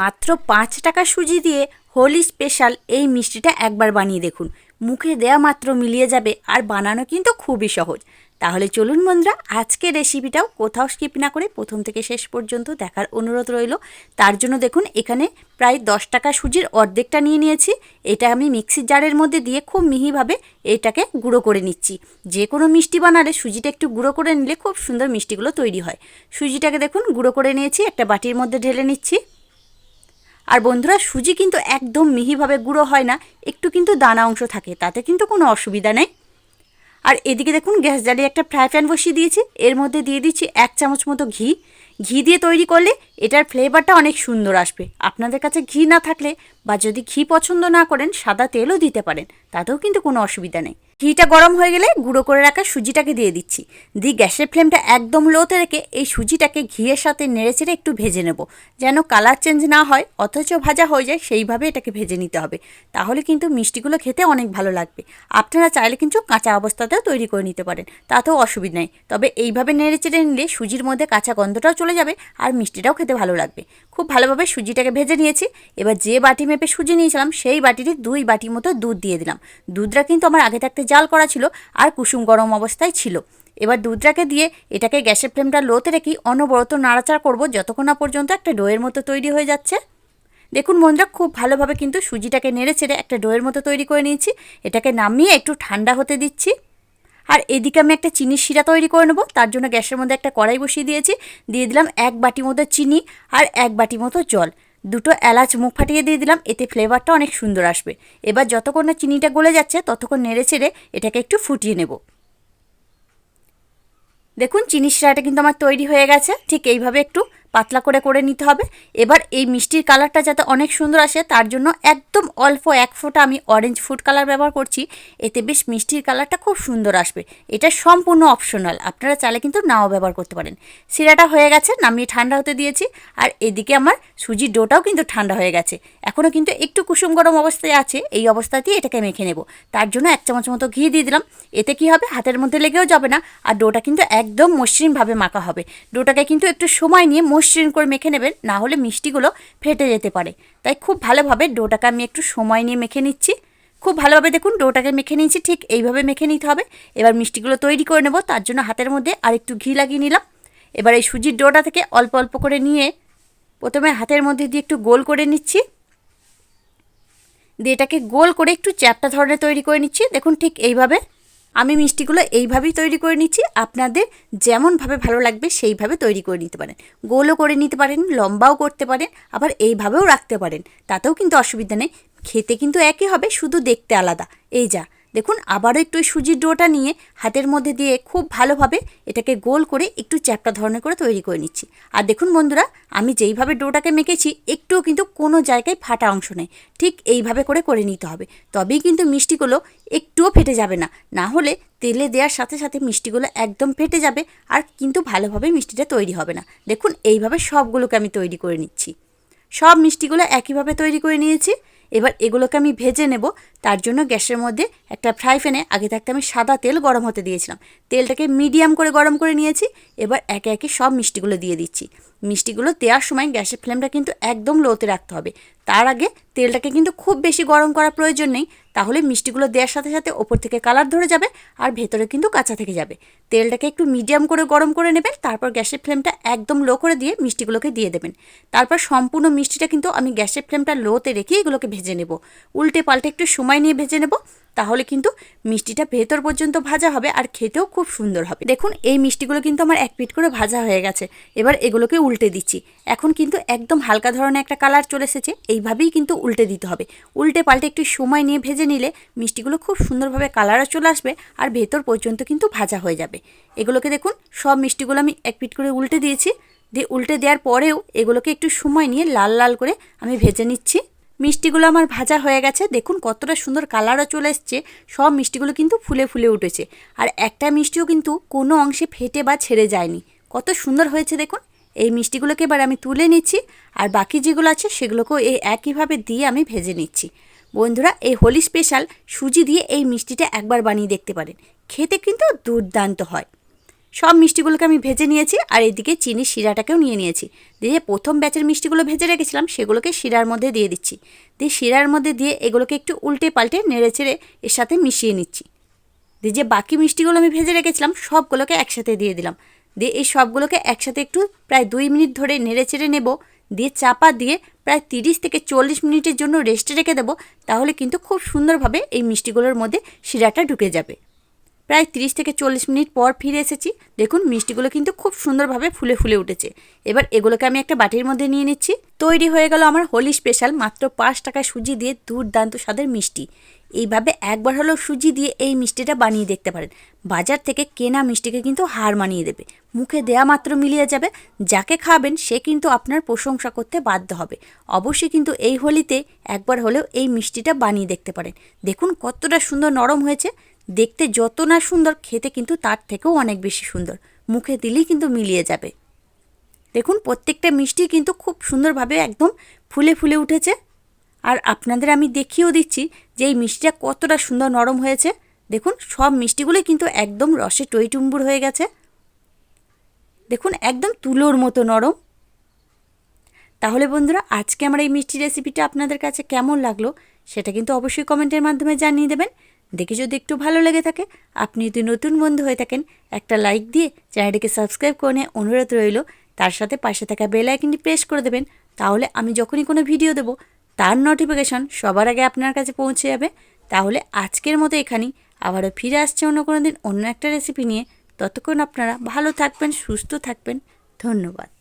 মাত্র পাঁচ টাকা সুজি দিয়ে হোলি স্পেশাল এই মিষ্টিটা একবার বানিয়ে দেখুন। মুখে দেয়া মাত্র মিলিয়ে যাবে আর বানানো কিন্তু খুবই সহজ। তাহলে চলুন বন্ধুরা, আজকের রেসিপিটাও কোথাও স্কিপ না করে প্রথম থেকে শেষ পর্যন্ত দেখার অনুরোধ রইল। তার জন্য দেখুন, এখানে প্রায় দশ টাকা সুজির অর্ধেকটা নিয়ে নিয়েছি। এটা আমি মিক্সির জারের মধ্যে দিয়ে খুব মিহিভাবে এটাকে গুঁড়ো করে নিচ্ছি। যে কোনো মিষ্টি বানালে সুজিটা একটু গুঁড়ো করে নিলে খুব সুন্দর মিষ্টিগুলো তৈরি হয়। সুজিটাকে দেখুন, গুঁড়ো করে নিয়েছি, একটা বাটির মধ্যে ঢেলে নিচ্ছি। আর বন্ধুরা, সুজি কিন্তু একদম মিহিভাবে গুঁড়ো হয় না, একটু কিন্তু দানা অংশ থাকে, তাতে কিন্তু কোনো অসুবিধা নেই। আর এদিকে দেখুন, গ্যাস জ্বালিয়ে একটা ফ্রাই প্যান বসিয়ে দিয়েছি, এর মধ্যে দিয়ে দিচ্ছি এক চামচ মতো ঘি। ঘি দিয়ে তৈরি করলে এটার ফ্লেভারটা অনেক সুন্দর আসবে। আপনাদের কাছে ঘি না থাকলে বা যদি ঘি পছন্দ না করেন, সাদা তেলও দিতে পারেন, তাতেও কিন্তু কোনো অসুবিধা নেই। ঘিটা গরম হয়ে গেলে গুঁড়ো করে রাখা সুজিটাকে দিয়ে দিচ্ছি। দিয়ে গ্যাসের ফ্লেমটা একদম লোতে রেখে এই সুজিটাকে ঘিয়ের সাথে নেড়েচেড়ে একটু ভেজে নেব। যেন কালার চেঞ্জ না হয়, অথচ ভাজা হয়ে যায়, সেইভাবে এটাকে ভেজে নিতে হবে। তাহলে কিন্তু মিষ্টিগুলো খেতে অনেক ভালো লাগবে। আপনারা চাইলে কিন্তু কাঁচা অবস্থাতেও তৈরি করে নিতে পারেন, তাতেও অসুবিধা নেই। তবে এইভাবে নেড়েচেড়ে নিলে সুজির মধ্যে কাঁচা গন্ধটাও চলে যাবে আর মিষ্টিটাও খেতে ভালো লাগবে। খুব ভালোভাবে সুজিটাকে ভেজে নিয়েছি। এবার যে বাটি মেপে সুজি নিয়েছিলাম, সেই বাটিতে দুই বাটি মতো দুধ দিয়ে দিলাম। দুধটা কিন্তু আমার আগে থাকতে জাল করা ছিল আর কুসুম গরম অবস্থায় ছিল। এবার দুধটাকে দিয়ে এটাকে গ্যাসের ফ্লেমটা লোতে রেখেই অনবরত নাড়াচাড়া করব যতক্ষণ না পর্যন্ত একটা ডোয়ের মতো তৈরি হয়ে যাচ্ছে। দেখুন বন্ধুরা, খুব ভালোভাবে কিন্তু সুজিটাকে নেড়ে ছেড়ে একটা ডোয়ের মতো তৈরি করে নিয়েছি। এটাকে নামিয়ে একটু ঠান্ডা হতে দিচ্ছি। আর এদিকে আমি একটা চিনির শিরা তৈরি করে নেব, তার জন্য গ্যাসের মধ্যে একটা কড়াই বসিয়ে দিয়েছি। দিয়ে দিলাম এক বাটি মতো চিনি আর এক বাটি মতো জল। দুটো এলাচ মুখ ফাটিয়ে দিয়ে দিলাম, এতে ফ্লেভারটা অনেক সুন্দর আসবে। এবার যতক্ষণ না চিনিটা গলে যাচ্ছে, ততক্ষণ নেড়ে ছেড়ে এটাকে একটু ফুটিয়ে নেব। দেখুন চিনি সিরাটা কিন্তু আমার তৈরি হয়ে গেছে, ঠিক এইভাবে একটু পাতলা করে করে নিতে হবে। এবার এই মিষ্টির কালারটা যাতে অনেক সুন্দর আসে, তার জন্য একদম অল্প এক ফোঁটা আমি অরেঞ্জ ফুড কালার ব্যবহার করছি। এতে বেশ মিষ্টির কালারটা খুব সুন্দর আসবে। এটা সম্পূর্ণ অপশনাল আপনারা চাইলে কিন্তু নাও ব্যবহার করতে পারেন। সিরাটা হয়ে গেছে, নামিয়ে ঠান্ডা হতে দিয়েছি। আর এদিকে আমার সুজির ডোটাও কিন্তু ঠান্ডা হয়ে গেছে। এখনও কিন্তু একটু কুসুম গরম অবস্থায় আছে, এই অবস্থাতেই এটাকে মেখে নেব। তার জন্য এক চামচ মতো ঘি দিয়ে দিলাম। এতে কি হবে, হাতের মধ্যে লেগেও যাবে না। আর ডোটা কিন্তু একদম মসৃণভাবে মাখা হবে। ডোটাকে কিন্তু একটু সময় নিয়ে করে মেখে নেবেন, না হলে মিষ্টিগুলো ফেটে যেতে পারে। তাই খুব ভালোভাবে ডোটাকে আমি একটু সময় নিয়ে মেখে নিচ্ছি। খুব ভালোভাবে দেখুন, ডোটাকে মেখে নিয়েছি, ঠিক এইভাবে মেখে নিতে হবে। এবার মিষ্টিগুলো তৈরি করে নেব, তার জন্য হাতের মধ্যে আর একটু ঘি লাগিয়ে নিলাম। এবার এই সুজির ডোটা থেকে অল্প অল্প করে নিয়ে প্রথমে হাতের মধ্যে দিয়ে একটু গোল করে নিচ্ছি। দিয়ে এটাকে গোল করে একটু চ্যাপটা ধরনের তৈরি করে নিচ্ছি। দেখুন ঠিক এইভাবে আমি মিষ্টিগুলো এইভাবেই তৈরি করে নিচ্ছি। আপনাদের যেমনভাবে ভালো লাগবে সেইভাবে তৈরি করে নিতে পারেন। গোলও করে নিতে পারেন, লম্বাও করতে পারেন, আবার এইভাবেও রাখতে পারেন। তাতেও কিন্তু অসুবিধা নেই। খেতে কিন্তু একই হবে, শুধু দেখতে আলাদা। এই যা দেখুন, আবারও একটু সুজির ডোটা নিয়ে হাতের মধ্যে দিয়ে খুব ভালোভাবে এটাকে গোল করে একটু চ্যাপটা ধরনের করে তৈরি করে নিচ্ছি। আর দেখুন বন্ধুরা, আমি যেইভাবে ডোটাকে মেখেছি, একটুও কিন্তু কোনো জায়গায় ফাটা অংশ নেই। ঠিক এইভাবে করে করে নিতে হবে। তবেই কিন্তু মিষ্টিগুলো একটুও ফেটে যাবে না। না হলে তেলে দেওয়ার সাথে সাথে মিষ্টিগুলো একদম ফেটে যাবে আর কিন্তু ভালোভাবে মিষ্টিটা তৈরি হবে না। দেখুন, এইভাবে সবগুলোকে আমি তৈরি করে নিচ্ছি। সব মিষ্টিগুলো একইভাবে তৈরি করে নিয়েছি। এবার এগুলোকে আমি ভেজে নেব। তার জন্য গ্যাসের মধ্যে একটা ফ্রাই প্যানে আগে থাকতে আমি সাদা তেল গরম হতে দিয়েছিলাম। তেলটাকে মিডিয়াম করে গরম করে নিয়েছি, এবার একে একে সব মিষ্টিগুলো দিয়ে দিচ্ছি। মিষ্টিগুলো দেওয়ার সময় গ্যাসের ফ্লেমটা কিন্তু একদম লোতে রাখতে হবে। তার আগে তেলটাকে কিন্তু খুব বেশি গরম করার প্রয়োজন নেই, তাহলে মিষ্টিগুলো দেওয়ার সাথে সাথে ওপর থেকে কালার ধরে যাবে আর ভেতরে কিন্তু কাঁচা থেকে যাবে। তেলটাকে একটু মিডিয়াম করে গরম করে নেবেন, তারপর গ্যাসের ফ্লেমটা একদম লো করে দিয়ে মিষ্টিগুলোকে দিয়ে দেবেন। তারপর সম্পূর্ণ মিষ্টিটা কিন্তু আমি গ্যাসের ফ্লেমটা লোতে রেখে এগুলোকে ভেজে নেব। উল্টে পাল্টে একটু সময় নিয়ে ভেজে নেব, তাহলে কিন্তু মিষ্টিটা ভেতর পর্যন্ত ভাজা হবে আর খেতেও খুব সুন্দর হবে। দেখুন, এই মিষ্টিগুলো কিন্তু আমার এক পিট করে ভাজা হয়ে গেছে। এবার এগুলোকে উল্টে দিচ্ছি। এখন কিন্তু একদম হালকা ধরনের একটা কালার চলে এসেছে, এইভাবেই কিন্তু উল্টে দিতে হবে। উল্টে পাল্টে একটু সময় নিয়ে ভেজে নিলে মিষ্টিগুলো খুব সুন্দরভাবে কালারও চলে আসবে আর ভেতর পর্যন্ত কিন্তু ভাজা হয়ে যাবে। এগুলোকে দেখুন, সব মিষ্টিগুলো আমি এক পিট করে উল্টে দিয়েছি। দিয়ে উল্টে দেওয়ার পরেও এগুলোকে একটু সময় নিয়ে লাল লাল করে আমি ভেজে নিচ্ছি। মিষ্টিগুলো আমার ভাজা হয়ে গেছে। দেখুন কতটা সুন্দর কালারও চলে এসছে। সব মিষ্টিগুলো কিন্তু ফুলে ফুলে উঠেছে। আর একটা মিষ্টিও কিন্তু কোনো অংশে ফেটে বা ছেড়ে যায়নি। কত সুন্দর হয়েছে দেখুন। এই মিষ্টিগুলোকে এবার আমি তুলে নিচ্ছি আর বাকি যেগুলো আছে সেগুলোকেও এই একইভাবে দিয়ে আমি ভেজে নিচ্ছি। বন্ধুরা, এই হোলি স্পেশাল সুজি দিয়ে এই মিষ্টিটা একবার বানিয়ে দেখতে পারেন। খেতে কিন্তু দুর্দান্ত হয়। সব মিষ্টিগুলোকে আমি ভেজে নিয়েছি আর এদিকে চিনি শিরাটাকেও নিয়ে নিয়েছি। দিয়ে প্রথম ব্যাচের মিষ্টিগুলো ভেজে রেখেছিলাম, সেগুলোকে শিরার মধ্যে দিয়ে দিচ্ছি। দিয়ে শিরার মধ্যে দিয়ে এগুলোকে একটু উল্টে পাল্টে নেড়ে চেড়ে এর সাথে মিশিয়ে নিচ্ছি। দিয়ে যে বাকি মিষ্টিগুলো আমি ভেজে রেখেছিলাম, সবগুলোকে একসাথে দিয়ে দিলাম। দিয়ে এই সবগুলোকে একসাথে একটু প্রায় দুই মিনিট ধরে নেড়ে চেড়ে নেব। দিয়ে চাপা দিয়ে প্রায় তিরিশ থেকে চল্লিশ মিনিটের জন্য রেস্টে রেখে দেবো। তাহলে কিন্তু খুব সুন্দরভাবে এই মিষ্টিগুলোর মধ্যে শিরাটা ঢুকে যাবে। প্রায় তিরিশ থেকে চল্লিশ মিনিট পর ফিরে এসেছি। দেখুন, মিষ্টিগুলো কিন্তু খুব সুন্দরভাবে ফুলে ফুলে উঠেছে। এবার এগুলোকে আমি একটা বাটির মধ্যে নিয়ে নিচ্ছি। তৈরি হয়ে গেল আমার হোলি স্পেশাল মাত্র পাঁচ টাকায় সুজি দিয়ে দুর্দান্ত স্বাদের মিষ্টি। এইভাবে একবার হলেও সুজি দিয়ে এই মিষ্টিটা বানিয়ে দেখতে পারেন। বাজার থেকে কেনা মিষ্টিকে কিন্তু হার মানিয়ে দেবে। মুখে দেয়া মাত্র মিলিয়ে যাবে। যাকে খাবেন, সে কিন্তু আপনার প্রশংসা করতে বাধ্য হবে। অবশ্যই কিন্তু এই হোলিতে একবার হলেও এই মিষ্টিটা বানিয়ে দেখতে পারেন। দেখুন, কতটা সুন্দর নরম হয়েছে। দেখতে যত না সুন্দর, খেতে কিন্তু তার থেকেও অনেক বেশি সুন্দর। মুখে দিলেই কিন্তু মিলিয়ে যাবে। দেখুন, প্রত্যেকটা মিষ্টি কিন্তু খুব সুন্দরভাবে একদম ফুলে ফুলে উঠেছে। আর আপনাদের আমি দেখিয়েও দিচ্ছি যে এই মিষ্টিটা কতটা সুন্দর নরম হয়েছে। দেখুন, সব মিষ্টিগুলোই কিন্তু একদম রসে টইটুম্বুর হয়ে গেছে। দেখুন, একদম তুলোর মতো নরম। তাহলে বন্ধুরা, আজকে আমার এই মিষ্টি রেসিপিটা আপনাদের কাছে কেমন লাগল, সেটা কিন্তু অবশ্যই কমেন্টের মাধ্যমে জানিয়ে দেবেন। দেখে যদি একটু ভালো লেগে থাকে, আপনি যদি নতুন বন্ধু হয়ে থাকেন, একটা লাইক দিয়ে চ্যানেলটিকে সাবস্ক্রাইব করে নিয়ে অনুরোধ রইল। তার সাথে পাশে থাকা বেল আইকনটি প্রেস করে দেবেন, তাহলে আমি যখনই কোনো ভিডিও দেবো, তার নোটিফিকেশন সবার আগে আপনার কাছে পৌঁছে যাবে। তাহলে আজকের মতো এখানেই। আবারও ফিরে আসছে অন্য কোনো দিন অন্য একটা রেসিপি নিয়ে। ততক্ষণ আপনারা ভালো থাকবেন, সুস্থ থাকবেন। ধন্যবাদ।